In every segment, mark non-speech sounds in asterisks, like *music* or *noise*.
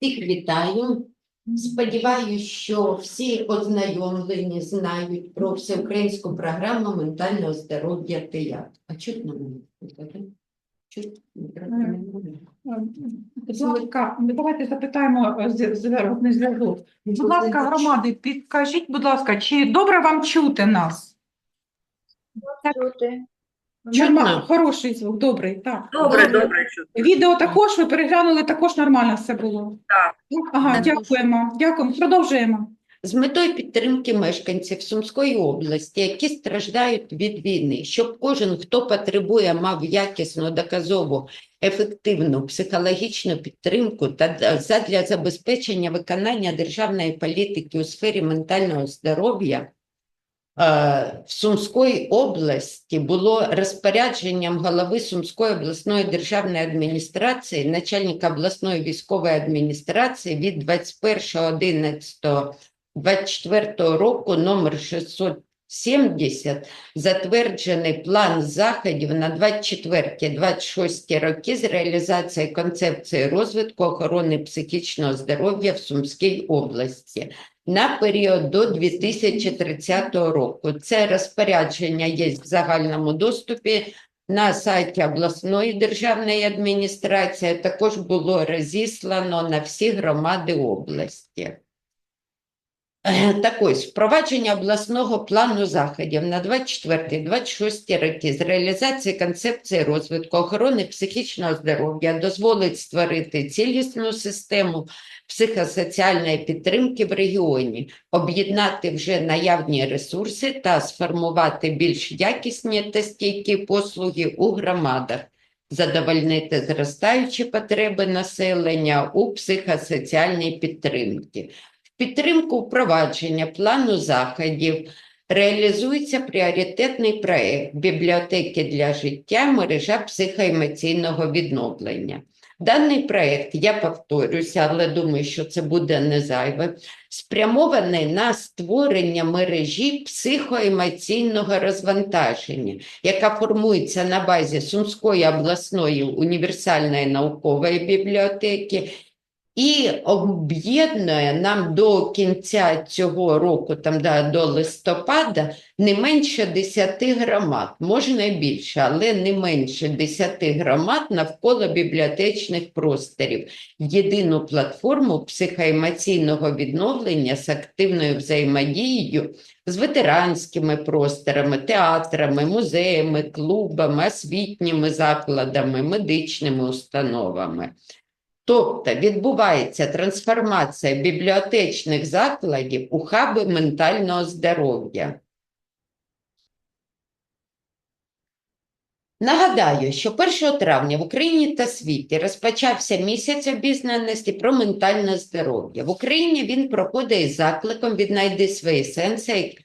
Всіх вітаю. Сподіваюсь, що всі ознайомлені знають про всеукраїнську програму ментального здоров'я ТИЯК. А чутно мене? Будь ласка, давайте запитаємо е, зверху зв'язок. Будь ласка, громади, підкажіть, будь ласка, чи добре вам чути нас? Чути. Норма- Хороший звук, добрий, так. Добре, добре. Відео також ви переглянули, також нормально все було. Так. Ага, Так. дякуємо. Дякуємо. Продовжуємо. З метою підтримки мешканців Сумської області, які страждають від війни, щоб кожен, хто потребує, мав якісну, доказову, ефективну психологічну підтримку та задля забезпечення виконання державної політики у сфері ментального здоров'я. Е, В Сумської області було розпорядженням голови Сумської обласної державної адміністрації, начальника обласної військової адміністрації від 21.11.24 року номер 670 затверджений план заходів на 24-26 роки з реалізації концепції розвитку охорони психічного здоров'я в Сумській області на період до 2030 року. Це розпорядження є в загальному доступі на сайті обласної державної адміністрації. Також було розіслано на всі громади області. Е, Так ось, впровадження обласного плану заходів на 24-26 роки з реалізації концепції розвитку охорони психічного здоров'я дозволить створити цілісну систему психосоціальної підтримки в регіоні, об'єднати вже наявні ресурси та сформувати більш якісні та стійкі послуги у громадах, задовольнити зростаючі потреби населення у психосоціальній підтримці. Підтримку впровадження плану заходів реалізується пріоритетний проект бібліотеки для життя мережа психоемоційного відновлення. Даний проект, я повторюся, але думаю, що це буде не зайве, спрямований на створення мережі психоемоційного розвантаження, яка формується на базі Сумської обласної універсальної наукової бібліотеки і об'єднує нам до кінця цього року, там да, до листопада, не менше 10 громад, можна і більше, але не менше 10 громад навколо бібліотечних просторів єдину платформу психоемоційного відновлення з активною взаємодією з ветеранськими просторами, театрами, музеями, клубами, освітніми закладами, медичними установами. Тобто відбувається трансформація бібліотечних закладів у хаби ментального здоров'я. Нагадаю, що 1 травня в Україні та світі розпочався місяць обізнаності про ментальне здоров'я. В Україні він проходить із закликом «Віднайди свої сенси»,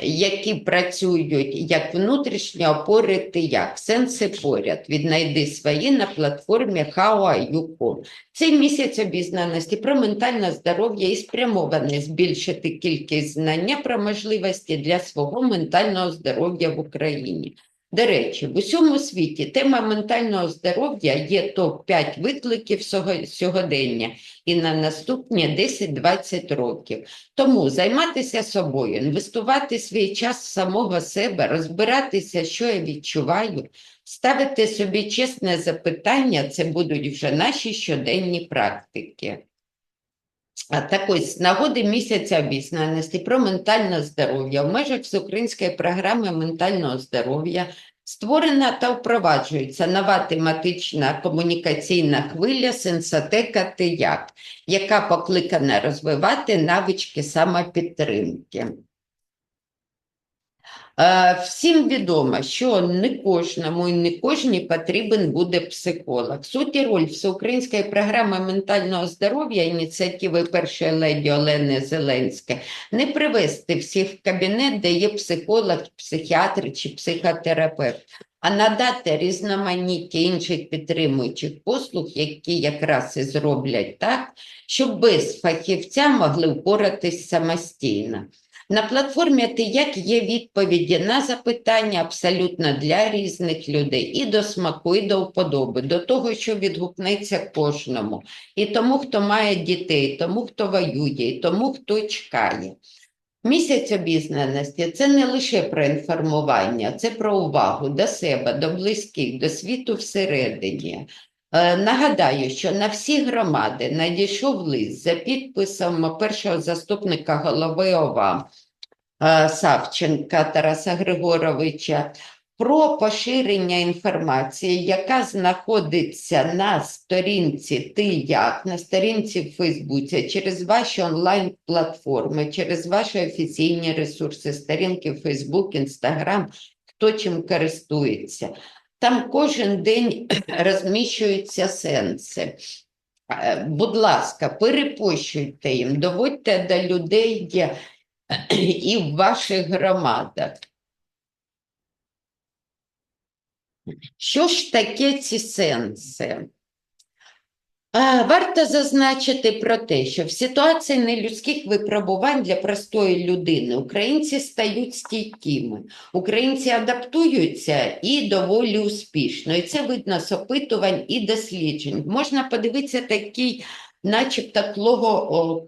які працюють як внутрішні опори ти як сенси поряд. Віднайди свої на платформі How.ua.com. Цей місяць обізнаності про ментальне здоров'я і спрямований збільшити кількість знання про можливості для свого ментального здоров'я в Україні. До речі, в усьому світі тема ментального здоров'я є топ-5 викликів сьогодення і на наступні 10-20 років. Тому займатися собою, інвестувати свій час в самого себе, розбиратися, що я відчуваю, ставити собі чесне запитання це будуть вже наші щоденні практики. Так ось, з нагоди місяця обізнаності про ментальне здоров'я в межах всеукраїнської програми ментального здоров'я створена та впроваджується нова тематична комунікаційна хвиля сенсотека «Ти-як», яка покликана розвивати навички самопідтримки. Е, Всім відомо, що не кожному і не кожній потрібен буде психолог. Суть і роль всеукраїнської програми ментального здоров'я ініціативи першої леді Олени Зеленської не привести всіх в кабінет, де є психолог, психіатр чи психотерапевт, а надати різноманіття інших підтримуючих послуг, які якраз і зроблять так, щоб без фахівця могли впоратись самостійно. На платформі «Ти-як» є відповіді на запитання абсолютно для різних людей, і до смаку, і до вподоби, до того, що відгукнеться кожному, і тому, хто має дітей, тому, хто воює, і тому, хто чекає. Місяць обізнаності це не лише про інформування, це про увагу до себе, до близьких, до світу всередині. Е, Нагадаю, що на всі громади надійшов лист за підписом першого заступника голови ОВА Савченка Тараса Григоровича про поширення інформації, яка знаходиться на сторінці Ти як, на сторінці в Фейсбуці, через ваші онлайн-платформи, через ваші офіційні ресурси, сторінки Фейсбук, Інстаграм, хто чим користується. Там кожен день *clears throat* розміщуються сенси. Е, Будь ласка, перепощуйте їм, доводьте до людей е, *clears throat* і в ваших громадах. Що ж таке ці сенси? Варто зазначити про те, що в ситуації нелюдських випробувань для простої людини українці стають стійкими, українці адаптуються і доволі успішно. І це видно з опитувань і досліджень. Можна подивитися такий, начебто,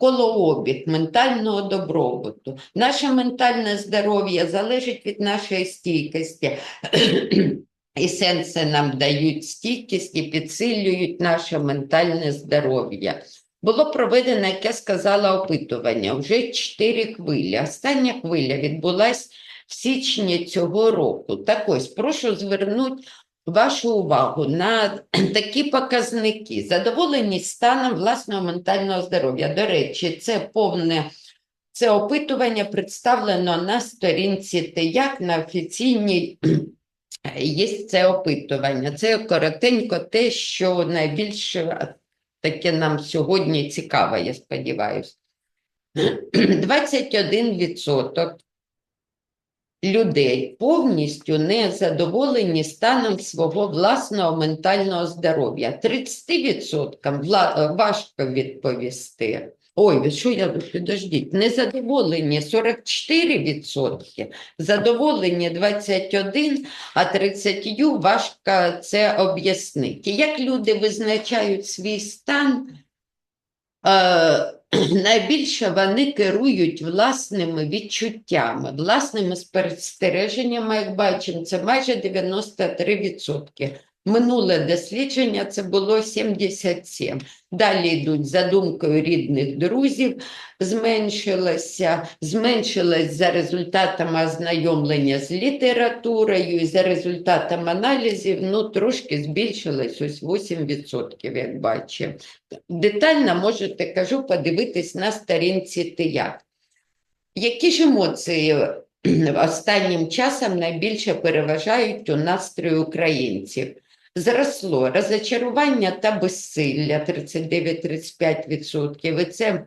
колообіг ментального добробуту. Наше ментальне здоров'я залежить від нашої стійкості. *clears throat* І сенси нам дають стійкість і підсилюють наше ментальне здоров'я. Було проведено, як я сказала, опитування вже чотири хвилі. Остання хвиля відбулась в січні цього року. Так ось, прошу звернути вашу увагу на *clears throat* такі показники. Задоволеність станом власного ментального здоров'я. До речі, це повне це опитування представлено на сторінці ТИЯК на офіційній *clears throat* Є це опитування. Це коротенько те, що найбільше таке нам сьогодні цікаво, я сподіваюся. *clears throat* 21% людей повністю не задоволені станом свого власного ментального здоров'я. 30% вла- важко відповісти. Ой, що я підождіть, незадоволені 44%, задоволені 21%, а 30 важко це об'яснити. Як люди визначають свій стан, е, *clears throat* найбільше вони керують власними відчуттями, власними спостереженнями, як бачимо, це майже 93%. Минуле дослідження це було 77. Далі йдуть за думкою рідних друзів, зменшилося, зменшилось за результатами ознайомлення з літературою і за результатами аналізів, ну трошки збільшилось ось 8%, як бачимо. Детально можете, кажу, подивитись на сторінці ТИЯК. Які ж емоції *clears throat* останнім часом найбільше переважають у настрої українців? Зросло розочарування та безсилля 39-35%. І це,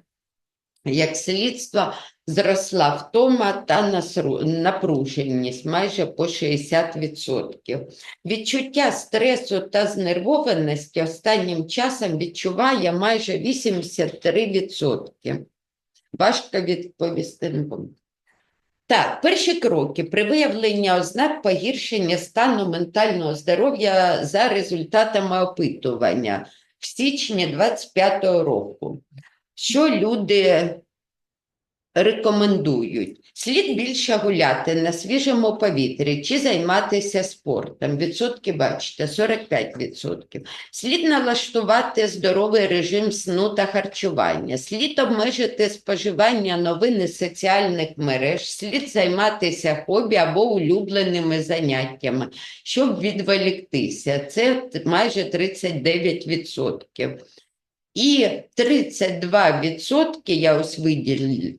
як слідство, зросла втома та напруженість майже по 60%. Відчуття стресу та знервованості останнім часом відчуває майже 83%. Важко відповісти. Так, перші кроки при виявленні ознак погіршення стану ментального здоров'я за результатами опитування в січні 25-го року. Що люди рекомендують? Слід більше гуляти на свіжому повітрі чи займатися спортом. Відсотки бачите, 45%. Слід налаштувати здоровий режим сну та харчування, слід обмежити споживання новин із соціальних мереж, слід займатися хобі або улюбленими заняттями, щоб відволіктися. Це майже 39%. І 32% я ось виділ-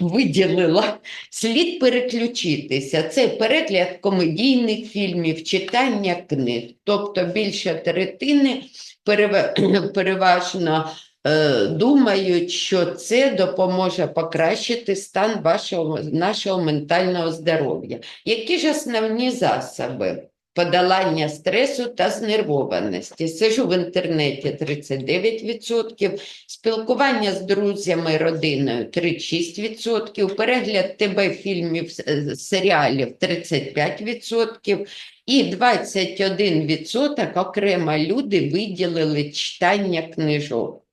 виділила, слід переключитися. Це перегляд комедійних фільмів, читання книг. Тобто більше третини перева- *clears throat* переважно е, думають, що це допоможе покращити стан вашого, нашого ментального здоров'я. Які ж основні засоби? Подолання стресу та знервованості. Сижу в інтернеті 39%, спілкування з друзями родиною 36%, перегляд ТБ фільмів, серіалів 35%, і 21% окремо люди виділили читання книжок.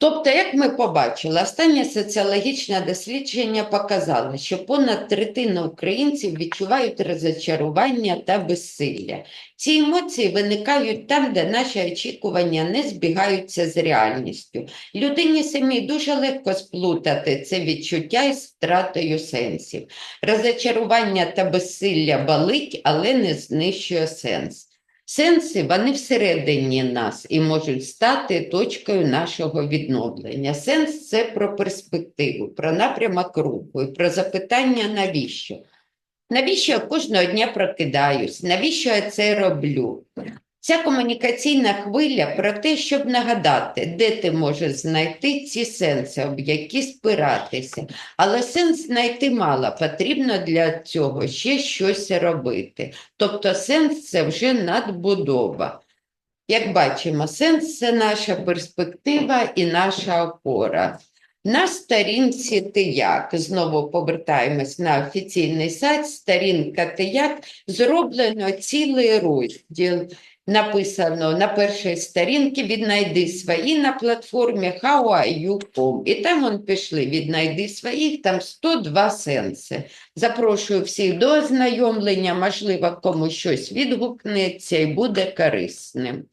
Тобто, як ми побачили, останнє соціологічне дослідження показало, що понад третина українців відчувають розочарування та безсилля. Ці емоції виникають там, де наші очікування не збігаються з реальністю. Людині самій дуже легко сплутати це відчуття із втратою сенсів. Розочарування та безсилля болить, але не знищує сенс. Сенси вони всередині нас і можуть стати точкою нашого відновлення. Сенс це про перспективу, про напрямок руху про запитання навіщо. Навіщо я кожного дня прокидаюсь? Навіщо я це роблю? Ця комунікаційна хвиля про те, щоб нагадати, де ти можеш знайти ці сенси, об які спиратися. Але сенс знайти мало, потрібно для цього ще щось робити. Тобто сенс це вже надбудова. Як бачимо, сенс це наша перспектива і наша опора. На сторінці Тияк, знову повертаємось на офіційний сайт, сторінка Тияк, зроблено цілий розділ. Написано на першій сторінці «Віднайди свої» на платформі how.are.you.com. І там он пішли «Віднайди своїх», там 102 сенси. Запрошую всіх до ознайомлення, можливо, комусь щось відгукнеться і буде корисним.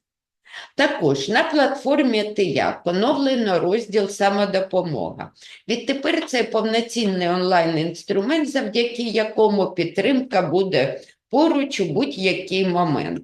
Також на платформі Тияк оновлено розділ самодопомога. Відтепер це повноцінний онлайн-інструмент, завдяки якому підтримка буде поруч у будь-який момент.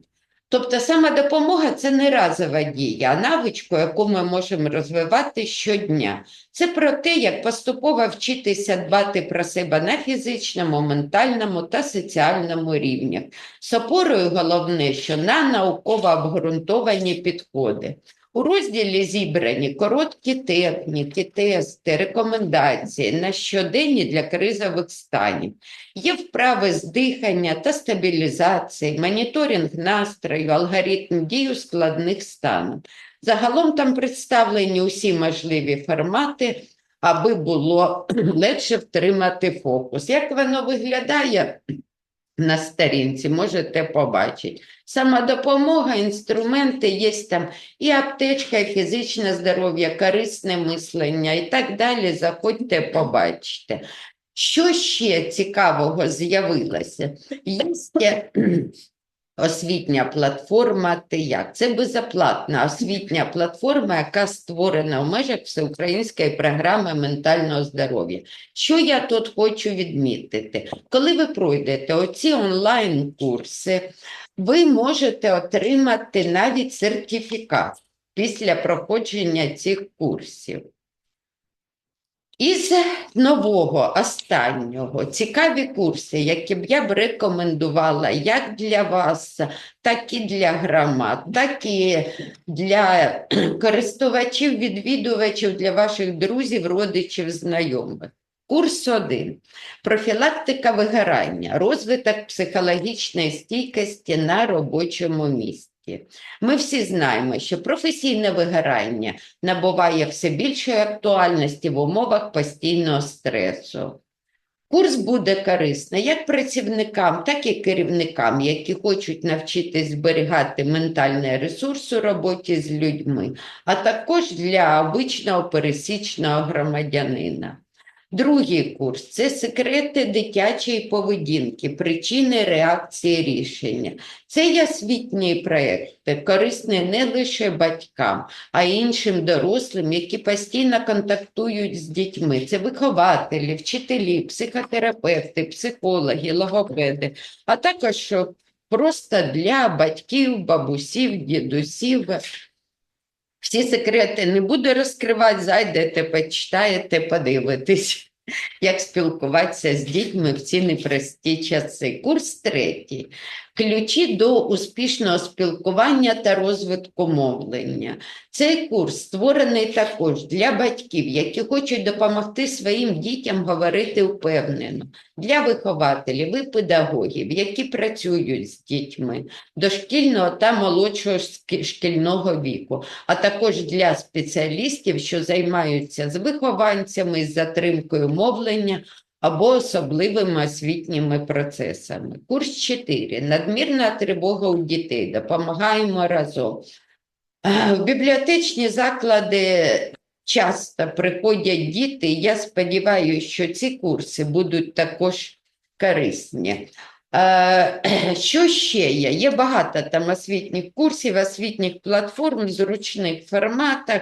Тобто самодопомога – це не разова дія, а навичку, яку ми можемо розвивати щодня. Це про те, як поступово вчитися дбати про себе на фізичному, ментальному та соціальному рівнях. З опорою головне, що на науково обґрунтовані підходи. У розділі зібрані короткі техніки, тести, рекомендації на щоденні для кризових станів. Є вправи з дихання та стабілізації, моніторинг настрою, алгоритм дій складних станах. Загалом там представлені усі можливі формати, аби було *clears throat* легше втримати фокус. Як воно виглядає? На сторінці можете побачити. Самодопомога, інструменти, є там і аптечка, і фізичне здоров'я, корисне мислення і так далі. Заходьте, побачите. Що ще цікавого з'явилося? Є освітня платформа «Тияк». Це безоплатна освітня платформа, яка створена в межах всеукраїнської програми ментального здоров'я. Що я тут хочу відмітити? Коли ви пройдете оці онлайн-курси, ви можете отримати навіть сертифікат після проходження цих курсів. Із нового, останнього, цікаві курси, які б я б рекомендувала як для вас, так і для громад, так і для користувачів, відвідувачів, для ваших друзів, родичів, знайомих. Курс 1. Профілактика вигорання, розвиток психологічної стійкості на робочому місці. Ми всі знаємо, що професійне вигорання набуває все більшої актуальності в умовах постійного стресу. Курс буде корисний як працівникам, так і керівникам, які хочуть навчитись зберігати ментальний ресурс у роботі з людьми, а також для обичного пересічного громадянина. Другий курс це секрети дитячої поведінки, причини реакції рішення. Це освітній проєкт, корисний не лише батькам, а й іншим дорослим, які постійно контактують з дітьми. Це вихователі, вчителі, психотерапевти, психологи, логопеди, а також просто для батьків, бабусів, дідусів. Всі секрети не буду розкривати, зайдете, почитаєте, подивитесь, як спілкуватися з дітьми в ці непрості часи. Курс третій. Ключі до успішного спілкування та розвитку мовлення. Цей курс створений також для батьків, які хочуть допомогти своїм дітям говорити впевнено, для вихователів і педагогів, які працюють з дітьми дошкільного та молодшого шкільного віку, а також для спеціалістів, що займаються з вихованцями з затримкою мовлення або особливими освітніми процесами. Курс 4. Надмірна тривога у дітей. Допомагаємо разом. В бібліотечні заклади часто приходять діти. Я сподіваюся, що ці курси будуть також корисні. Що ще є? Є багато там освітніх курсів, освітніх платформ зручних форматах.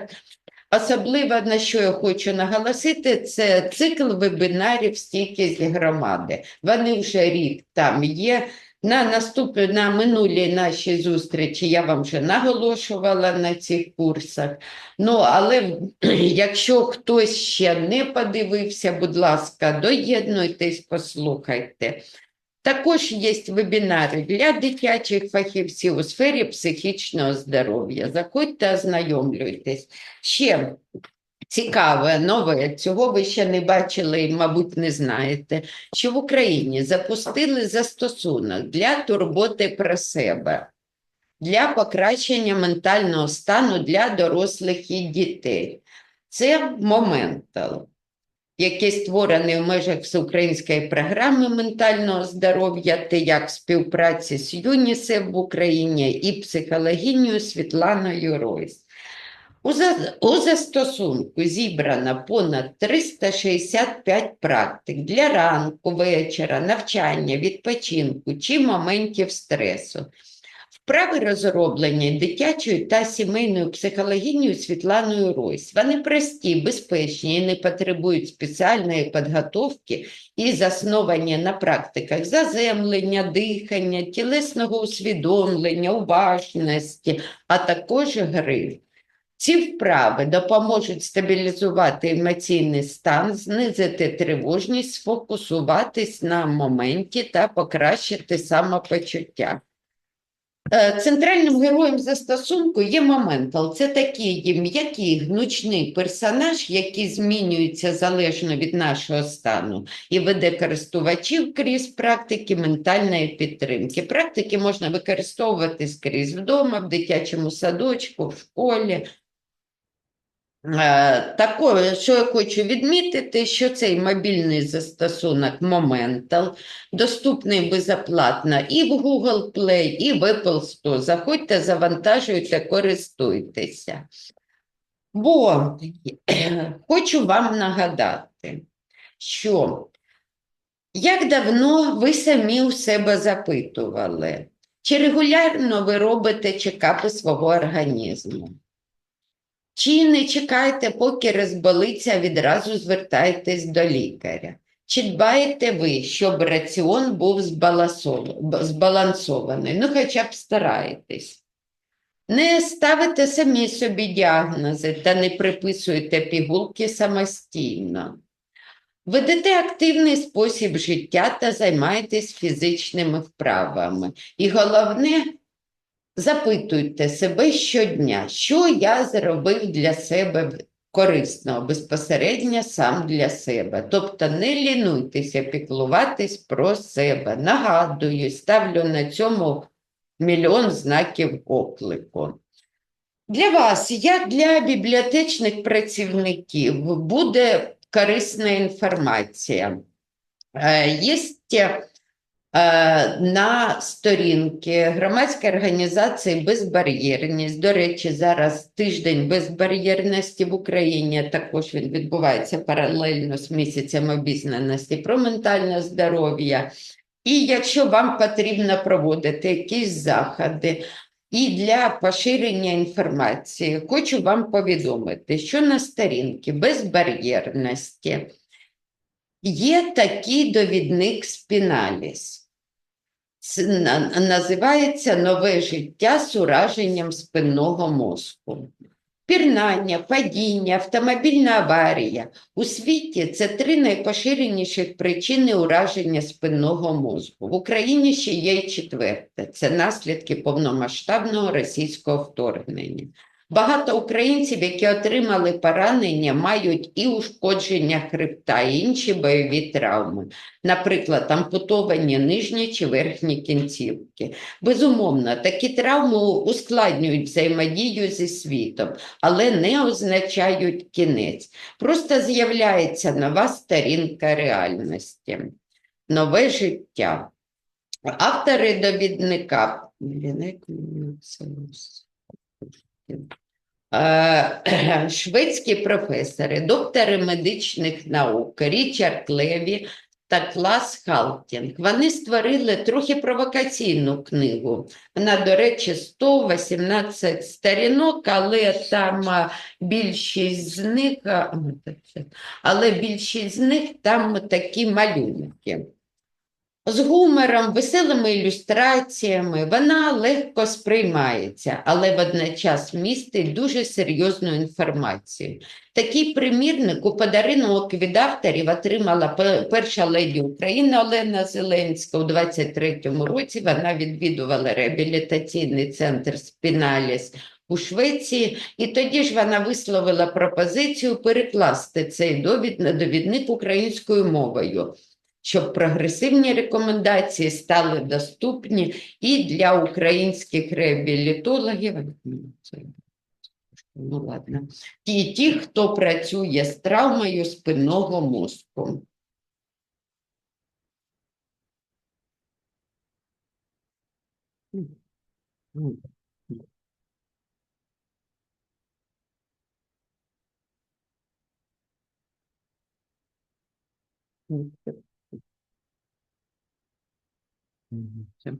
Особливо на що я хочу наголосити, це цикл вебінарів стійкість громади. Вони вже рік там є. На наступні, на минулій нашій зустрічі я вам вже наголошувала на цих курсах. Ну, але *clears throat* якщо хтось ще не подивився, будь ласка, доєднуйтесь, послухайте. Також є вебінари для дитячих фахівців у сфері психічного здоров'я. Заходьте, ознайомлюйтесь. Ще цікаве, нове, цього ви ще не бачили і, мабуть, не знаєте, що в Україні запустили застосунок для турботи про себе, для покращення ментального стану для дорослих і дітей. Це Моментал який створений в межах всеукраїнської програми ментального здоров'я, та як в співпраці з ЮНІСЕФ в Україні і психологинею Світланою Ройс. У застосунку зібрано понад 365 практик для ранку, вечора, навчання, відпочинку чи моментів стресу. Вправи розроблені дитячою та сімейною психологинею Світланою Ройс. Вони прості, безпечні не потребують спеціальної підготовки і засновані на практиках заземлення, дихання, тілесного усвідомлення, уважності, а також гри. Ці вправи допоможуть стабілізувати емоційний стан, знизити тривожність, сфокусуватись на моменті та покращити самопочуття. Е, Центральним героєм застосунку є Моментал. Це такий м'який, гнучний персонаж, який змінюється залежно від нашого стану і веде користувачів крізь практики ментальної підтримки. Практики можна використовувати скрізь вдома, в дитячому садочку, в школі. Е, Такое, що я хочу відмітити, що цей мобільний застосунок Momental доступний безоплатно і в Google Play, і в Apple Store. Заходьте, завантажуйте, користуйтеся. Бо *clears throat* хочу вам нагадати, що як давно ви самі у себе запитували, чи регулярно ви робите чекапи свого організму? Чи не чекайте, поки розболиться, відразу звертайтесь до лікаря? Чи дбаєте ви, щоб раціон був збалансований? Ну, хоча б стараєтесь. Не ставите самі собі діагнози та не приписуйте пігулки самостійно. Ведете активний спосіб життя та займаєтесь фізичними вправами. І головне, запитуйте себе щодня, що я зробив для себе корисного, безпосередньо сам для себе. Тобто не лінуйтеся піклуватись про себе. Нагадую, ставлю на цьому мільйон знаків оклику. Для вас, як для бібліотечних працівників, буде корисна інформація. Е, Є на сторінки громадської організації Безбар'єрність. До речі, зараз тиждень безбар'єрності в Україні. Також він відбувається паралельно з місяцем обізнаності про ментальне здоров'я. І якщо вам потрібно проводити якісь заходи і для поширення інформації, хочу вам повідомити, що на сторінці безбар'єрності є такий довідник Спіналіс. Це називається Нове життя з ураженням спинного мозку. Пірнання, падіння, автомобільна аварія. У світі це три найпоширеніших причини ураження спинного мозку. В Україні ще є й четверте – це наслідки повномасштабного російського вторгнення. Багато українців, які отримали поранення, мають і ушкодження хребта, і інші бойові травми, наприклад, ампутовані нижні чи верхні кінцівки. Безумовно, такі травми ускладнюють взаємодію зі світом, але не означають кінець. Просто з'являється нова сторінка реальності, нове життя. Автори довідника. Е, *clears throat* Шведські професори, доктори медичних наук Річард Леві та Клас Халтінг. Вони створили трохи провокаційну книгу. Вона, до речі, 118 сторінок, але там більшість з них, це- але більшість з них там такі малюнки. З гумором, веселими ілюстраціями вона легко сприймається, але водночас містить дуже серйозну інформацію. Такий примірник у подарунок від авторів отримала пе- перша леді України Олена Зеленська. У 23-му році вона відвідувала реабілітаційний центр Спіналіс у Швеції, і тоді ж вона висловила пропозицію перекласти цей довід на довідник українською мовою щоб прогресивні рекомендації стали доступні і для українських реабілітологів. Ну, ладно. І ті, хто працює з травмою спинного мозку. Це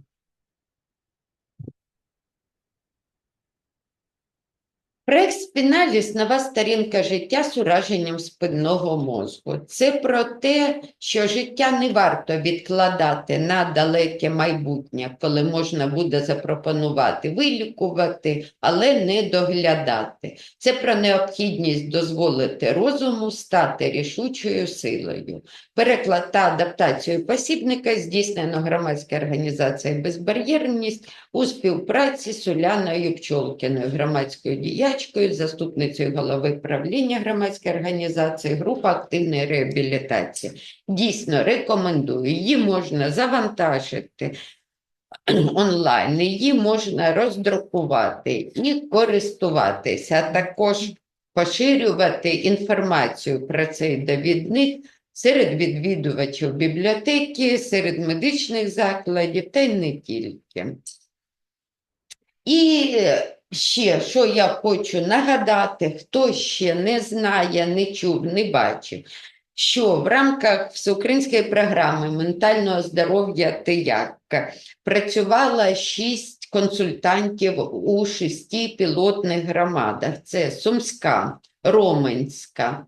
Проект Спіналіс нова сторінка життя з ураженням спинного мозку. Це про те, що життя не варто відкладати на далеке майбутнє, коли можна буде запропонувати вилікувати, але не доглядати. Це про необхідність дозволити розуму стати рішучою силою. Переклад та адаптацію посібника здійснено громадською організацією «Безбар'єрність» у співпраці з Уляною Пчолкіною, громадською діячкою, заступницею голови правління громадської організації, група активної реабілітації. Дійсно, рекомендую. Її можна завантажити онлайн, її можна роздрукувати і користуватися, а також поширювати інформацію про цей довідник серед відвідувачів бібліотеки, серед медичних закладів та й не тільки. І ще, що я хочу нагадати, хто ще не знає, не чув, не бачив, що в рамках всеукраїнської програми ментального здоров'я «Ти як» працювало шість консультантів у шести пілотних громадах. Це Сумська, Роменська,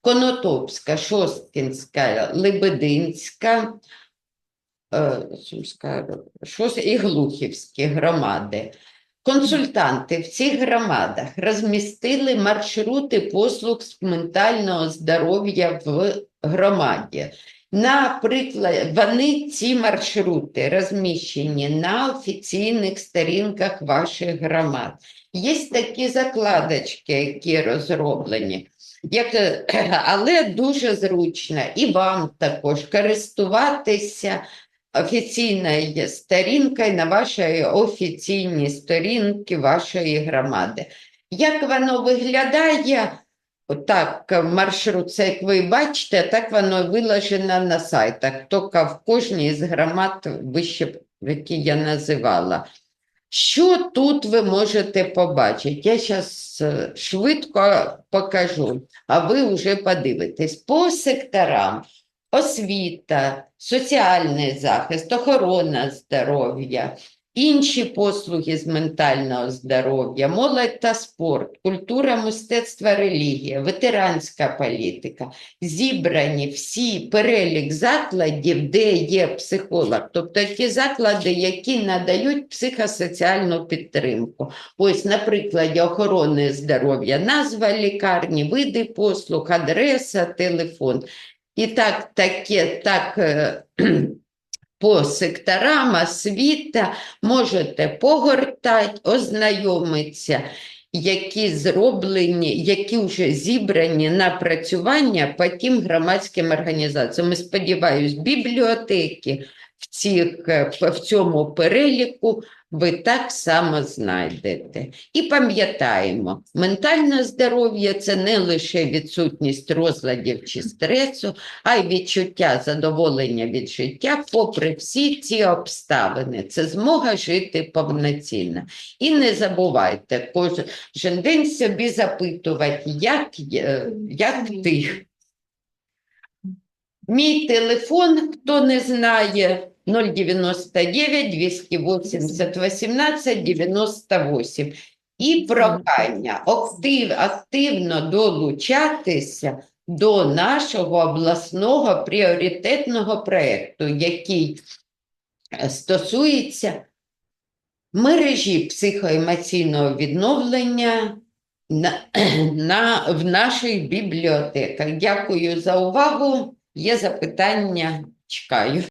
Конотопська, Шосткінська, Лебединська, е, і Глухівські громади. Консультанти в цих громадах розмістили маршрути послуг з ментального здоров'я в громаді. Наприклад, вони ці маршрути розміщені на офіційних сторінках ваших громад. Є такі закладочки, які розроблені, як, е, *clears throat* але дуже зручно і вам також користуватися офіційною сторінкою на вашій офіційній сторінці вашої громади. Як воно виглядає? Так, маршрут, це як ви бачите, так воно виложено на сайтах, тільки в кожній з громад вище, які я називала. Що тут ви можете побачити? Я зараз швидко покажу, а ви вже подивитесь. По секторам освіта, соціальний захист, охорона здоров'я, інші послуги з ментального здоров'я, молодь та спорт, культура, мистецтво, релігія, ветеранська політика. Зібрані всі перелік закладів, де є психолог, тобто ті заклади, які надають психосоціальну підтримку. Ось, на прикладі охорони здоров'я, назва лікарні, види послуг, адреса, телефон. І так, таке, так е, *clears throat* по секторам освіта можете погортати, ознайомитися, які зроблені, які вже зібрані напрацювання по тим громадським організаціям. Сподіваюсь, бібліотеки в, цих, в цьому переліку ви так само знайдете. І пам'ятаємо, ментальне здоров'я це не лише відсутність розладів чи стресу, а й відчуття задоволення від життя, попри всі ці обставини. Це змога жити повноцінно. І не забувайте кожен день собі запитувати, як, як ти. Мій телефон, хто не знає, 099 280 18 98. І прохання актив, активно долучатися до нашого обласного пріоритетного проєкту, який е, стосується мережі психоемоційного відновлення на, *clears throat* на, в наших бібліотеках. Дякую за увагу. Є запитання, чекаю.